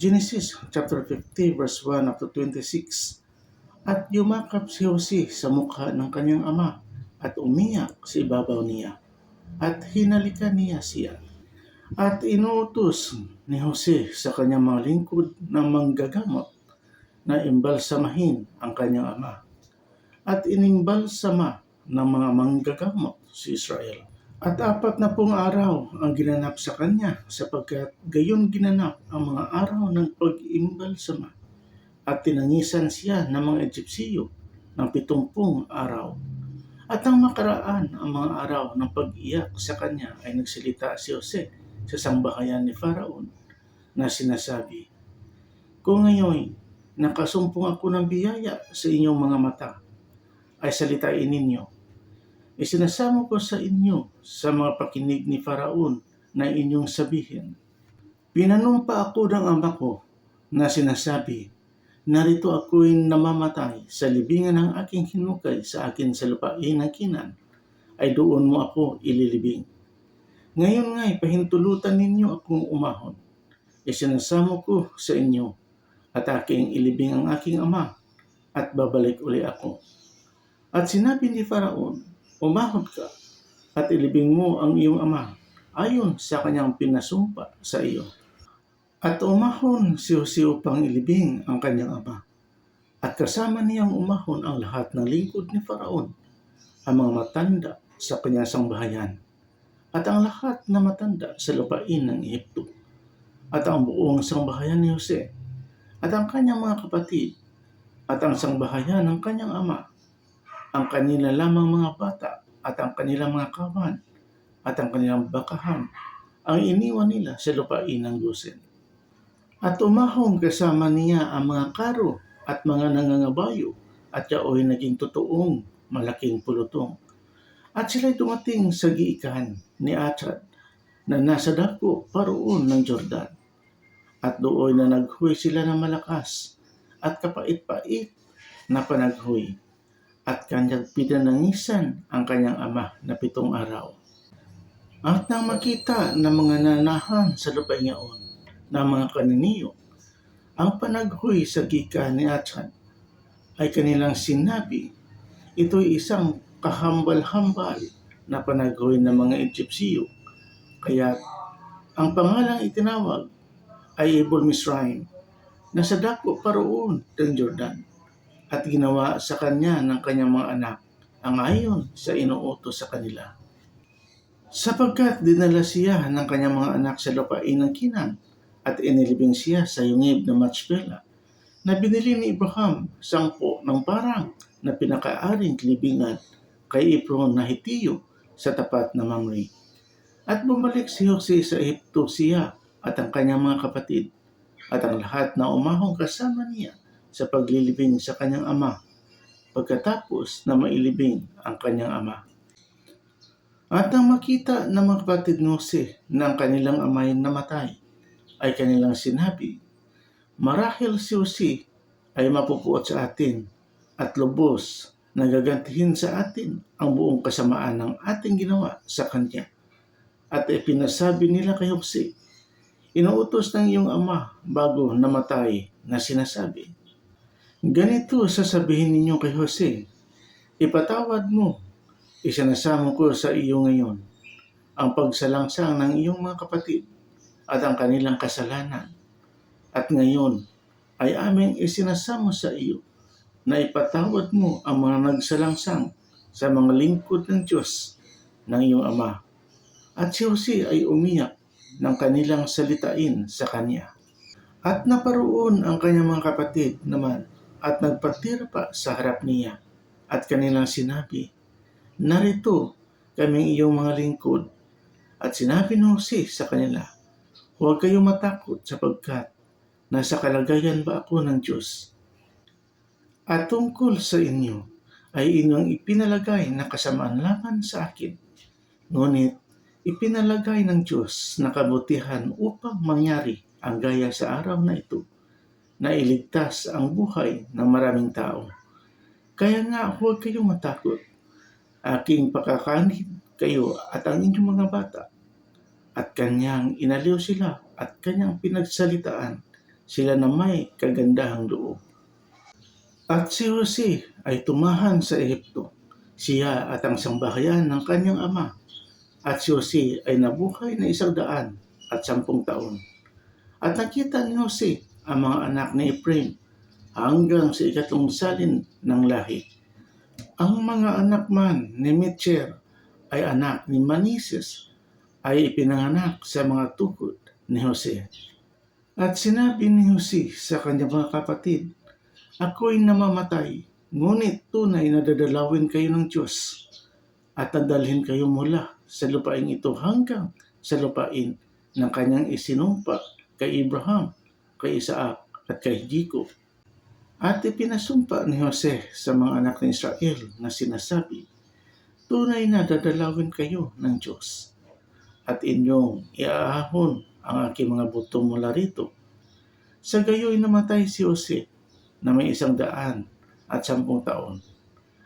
Genesis chapter 50 verse 1 up to 26. At yumakap si Jose sa mukha ng kanyang ama at umiyak sa ibabaw niya. At hinalikan niya siya. At inuutos ni Jose sa kanyang mga lingkod na manggagamot na imbalsamahin ang kanyang ama. At inimbalsama ng mga manggagamot si Israel. At apat na pong araw ang ginanap sa kanya sapagkat gayon ginanap ang mga araw ng pag-imbalsama. At tinangisan siya ng mga Egyptiyo ng pitumpung araw. At ang makaraan ang mga araw ng pag-iyak sa kanya ay nagsalita si Jose sa sambahayan ni Faraon na sinasabi, Kung ngayon nakasumpong ako ng biyaya sa inyong mga mata, ay salitain ninyo Isinasamo ko sa inyo sa mga pakinig ni Faraon na inyong sabihin. Pinanumpa ako ng ama ko na sinasabi, Narito ako'y namamatay sa libingan ng aking hinukay sa akin sa lupain ng kinan, ay doon mo ako ililibing. Ngayon nga'y pahintulutan ninyo akong umahon. Isinasamo ko sa inyo at aking ilibing ang aking ama at babalik uli ako. At sinabi ni Faraon, umahod ka at ilibing mo ang iyong ama ayon sa kanyang pinasumpa sa iyo. At umahon si Jose upang ilibing ang kanyang ama. At kasama niyang umahon ang lahat ng lingkod ni Faraon, ang mga matanda sa kanyang sangbahayan, at ang lahat na matanda sa lupain ng Ehipto, at ang buong sangbahayan ni Jose, at ang kanyang mga kapatid, at ang sangbahayan ng kanyang ama, ang kanila lamang mga bata at ang kanilang mga kawan at ang kanilang bakahan ang iniwan nila sa lupain ng Gosen. At umahong kasama niya ang mga karo at mga nangangabayo at yaoy naging totoong malaking pulutong. At sila'y dumating sa giikan ni Achad na nasa dako paroon ng Jordan. At doon na naghuy sila ng malakas at kapait-pait na panaghuy at kanyang pinanangisan ang kanyang ama na pitong araw. At nang makita ng mga nanahan sa lupay niyaon ng mga kaniniyo, ang panaghoy sa gika ni Achan ay kanilang sinabi, ito'y isang kahambal-hambal na panaghoy ng mga Egyptiyo. Kaya ang pangalang itinawag ay Ibol Misraim na sa dako paroon ng Jordan at ginawa sa kanya ng kanyang mga anak ang ayon sa inuutos sa kanila. Sapagkat dinala siya ng kanyang mga anak sa lupain ng Kinan at inilibing siya sa yungib na Matspela na binili ni Abraham sangpo ng parang na pinakaaring libingan kay Ebron na Hitiyo sa tapat na Mamre. At bumalik si Jose sa Ehipto siya at ang kanyang mga kapatid at ang lahat na umahong kasama niya sa paglilibing sa kanyang ama pagkatapos na mailibing ang kanyang ama. At nang makita ng mga kapatid ni Jose na ang kanilang amay namatay, ay kanilang sinabi, Marahil si Jose ay mapupuot sa atin at lubos na gagantihin sa atin ang buong kasamaan ng ating ginawa sa kanya. At ipinasabi nila kay Jose, Inuutos ng iyong ama bago namatay na sinasabi, Ganito sasabihin ninyo kay Jose, ipatawad mo, isinasamo ko sa iyo ngayon ang pagsalangsang ng iyong mga kapatid at ang kanilang kasalanan. At ngayon ay aming isinasamo sa iyo na ipatawad mo ang mga nagsalangsang sa mga lingkod ng Diyos ng iyong ama. At si Jose ay umiyak ng kanilang salitain sa kanya. At naparoon ang kanyang mga kapatid naman at nagpatira pa sa harap niya at kanilang sinabi, Narito kaming iyong mga lingkod. At sinabi ni Jose sa kanila, Huwag kayong matakot sapagkat nasa kalagayan ba ako ng Diyos. At tungkol sa inyo ay inyong ipinalagay na kasamaan laban sa akin. Ngunit ipinalagay ng Diyos na kabutihan upang mangyari ang gaya sa araw na ito na iligtas ang buhay ng maraming tao. Kaya nga huwag kayong matakot. Aking pakakanid kayo at ang inyong mga bata. At kanyang inaliw sila at kanyang pinagsalitaan sila na may kagandahang loob. At si Jose ay tumahan sa Ehipto. Siya at ang sambahayan ng kanyang ama. At si Jose ay nabuhay na isang daan at sampung taon. At nakita ni Jose ang mga anak ni Ephraim hanggang sa ikatlong salin ng lahi. Ang mga anak man ni Mitcher ay anak ni Manises ay ipinanganak sa mga tukod ni Jose. At sinabi ni Jose sa kanyang mga kapatid, Ako'y namamatay, ngunit tunay na dadalawin kayo ng Diyos at dadalhin kayo mula sa lupain ito hanggang sa lupain ng kanyang isinumpa kay Abraham, kay Isaac at kay Jacob. At ipinasumpa ni Jose sa mga anak ng Israel na sinasabi, Tunay na dadalawin kayo ng Diyos at inyong iaahon ang aking mga buto mula rito. Sa gayoy namatay si Jose na may isang daan at sampung taon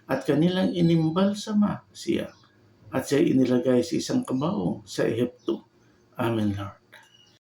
at kanilang inimbal sama siya at siya inilagay sa isang kabaong sa Ehipto. Amen, Lord.